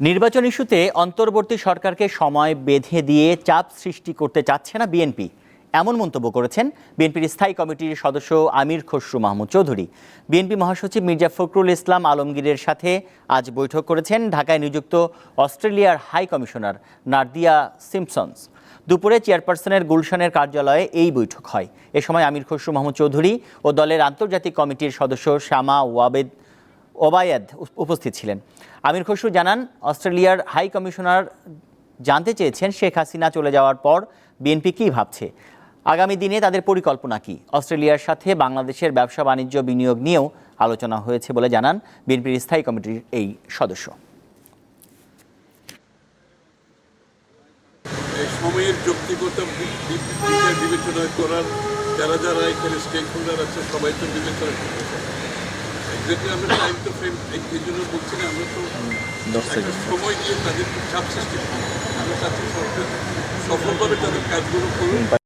নির্বাচন ইস্যুতে অন্তর্বর্তী সরকারকে সময় বেঁধে দিয়ে চাপ সৃষ্টি করতে চাচ্ছে না বিএনপি। এমন মন্তব্য করেছেন বিএনপির স্থায়ী কমিটির সদস্য আমির খসরু মাহমুদ চৌধুরী। বিএনপি মহাসচিব মির্জা ফখরুল ইসলাম আলমগীরের সাথে আজ বৈঠক করেছেন ঢাকায় নিযুক্ত অস্ট্রেলিয়ার হাই কমিশনার নার্দিয়া সিম্পসন্স দুপুরে চেয়ারপারসনের গুলশানের কার্যালয়ে এই বৈঠক হয়। এ সময় আমির খসরু মাহমুদ চৌধুরী ও দলের আন্তর্জাতিক কমিটির সদস্য শ্যামা ওয়াবেদ ওবায়েদ উপস্থিত ছিলেন। আমির খসরু জানান, অস্ট্রেলিয়ার হাই কমিশনার জানতে চেয়েছেন শেখ হাসিনা চলে যাওয়ার পর বিএনপি কী ভাবছে। আগামী দিনে তাদের পরিকল্পনা কি? অস্ট্রেলিয়ার সাথে বাংলাদেশের ব্যবসা বাণিজ্য বিনিয়োগ নিয়েও আলোচনা হয়েছে বলে জানান বিএনপির স্থায়ী কমিটির এই সদস্য। সময়ের বিবেচনা করার যারা যারা এখানে স্টেক হোল্ডার আছে, সবাই তো বিবেচনা করতেছে এক্স্যাক্টলি আমরা টাইম তো ফ্রেম এই জন্য বলছি না আমরা তো একটা সময় দিয়ে তাদের চাপ সৃষ্টি আমরা চাচ্ছি সরকার সফলভাবে তাদের কাজগুলো করুন